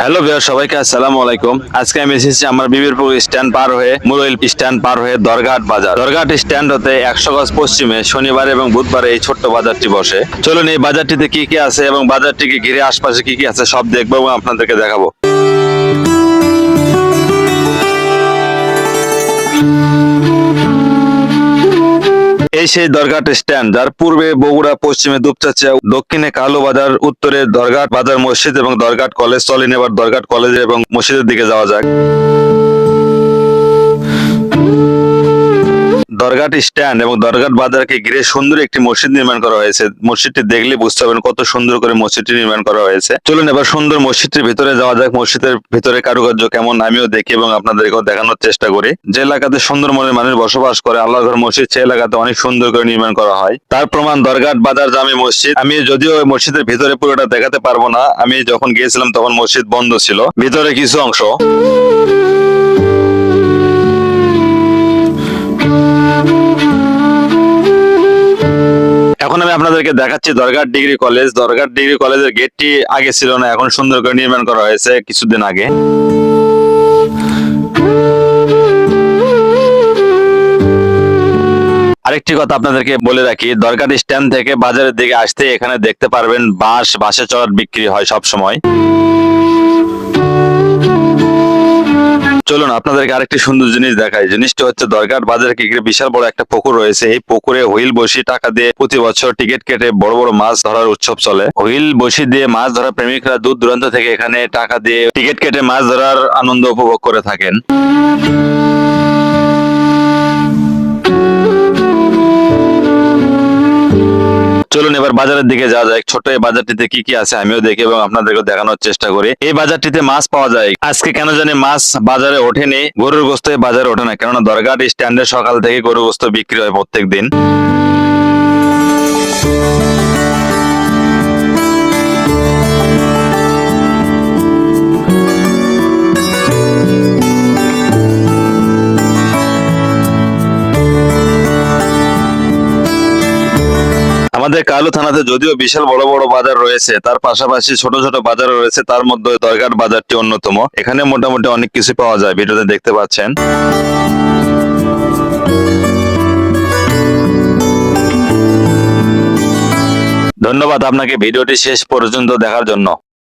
Hello ভাইয়া সবাইকে আসসালামু আলাইকুম। আজকে আমি এসেছি আমার বিবিরপুর স্ট্যান্ড পার হয়ে মুরইল স্ট্যান্ড পার হয়ে দরঘাট বাজার। দরঘাট স্ট্যান্ড হতে একশো গজ পশ্চিমে শনিবার এবং বুধবার এই ছোট্ট বাজারটি বসে। চলুন এই বাজারটিতে কি কি আছে এবং বাজারটিকে ঘিরে আশপাশে কি কি আছে সব দেখব এবং আপনাদেরকে দেখাবো। এই সেই দরগাট স্ট্যান্ড, যার পূর্বে বগুড়া, পশ্চিমে দুপচাচিয়া, দক্ষিণে কালো বাজার, উত্তরে দরঘাট বাজার মসজিদ এবং দরগাট কলেজ। চলেন এবার দরঘাট কলেজ এবং মসজিদের দিকে যাওয়া যাক। দরঘাট স্ট্যান্ড এবং দরঘাট বাজারকে ঘিরে সুন্দর একটি মসজিদ নির্মাণ করা হয়েছে। মসজিদটি দেখলে বুঝতে পারবেন কত সুন্দর করে মসজিদটি নির্মাণ করা হয়েছে। চলুন এবার সুন্দর মসজিদটির ভিতরে যাওয়া যাক। মসজিদের ভিতরে কারুকার্য কেমন আমিও দেখি এবং আপনাদেরকেও দেখানোর চেষ্টা করি। যে এলাকাতে সুন্দর মনের মানুষ বসবাস করে আল্লাহ ঘর মসজিদ সে এলাকাতে অনেক সুন্দর করে নির্মাণ করা হয়। তার প্রমাণ দরঘাট বাজার জামে মসজিদ। আমি যদিও মসজিদের ভিতরে পুরোটা দেখাতে পারব না। আমি যখন গিয়েছিলাম তখন মসজিদ বন্ধ ছিল। ভিতরে কিছু অংশ। আপনাদেরকে দেখাচ্ছি দরগার ডিগ্রি কলেজ। দরগার ডিগ্রি কলেজের গেটটি আগে ছিল না, এখন সুন্দর করে নির্মাণ করা হয়েছে কিছুদিন আগে। আরেকটি কথা আপনাদেরকে বলে রাখি দরকার স্ট্যান্ড থেকে বাজারের দিকে আসতে এখানে দেখতে পারবেন বাঁশ বাসে চড়ার বিক্রি হয় সব সময় চলুন আপনাদেরকে আরেকটি সুন্দর জিনিস দেখাই। জিনিসটা হচ্ছে দরগাট বাজারে ঘিরে বিশাল বড় একটা পুকুর রয়েছে। এই পুকুরে হুইল বসি টাকা দিয়ে প্রতি বছর টিকিট কেটে বড় বড় মাছ ধরার উৎসব চলে। হুইল বসি দিয়ে মাছ ধরা প্রেমিকরা দূর দূরান্ত থেকে এখানে টাকা দিয়ে টিকিট কেটে মাছ ধরার আনন্দ উপভোগ করে থাকেন। চলুন এবার বাজারের দিকে যাওয়া যায় ছোট এই বাজারটিতে কি কি আছে আমিও দেখি এবং আপনাদেরকে দেখানোর চেষ্টা করি। এই বাজারটিতে মাছ পাওয়া যায়। আজকে কেন জানি মাছ বাজারে ওঠেনি, গরুর গোস্ত বাজারে ওঠে না। কেননা দরগাট স্ট্যান্ডে সকাল থেকে গরুর গোস্ত বিক্রি হয় প্রত্যেক দিন আমাদের কালু থানাতে যদিও বিশাল বড় বড় বাজার রয়েছে, তার পাশাপাশি ছোট ছোট বাজার রয়েছে, তার মধ্যে দরগার বাজারটি অন্যতম। এখানে মোটামুটি অনেক কিছু পাওয়া যায়, ভিডিওতে দেখতে পাচ্ছেন। ধন্যবাদ আপনাকে ভিডিওটি শেষ পর্যন্ত দেখার জন্য।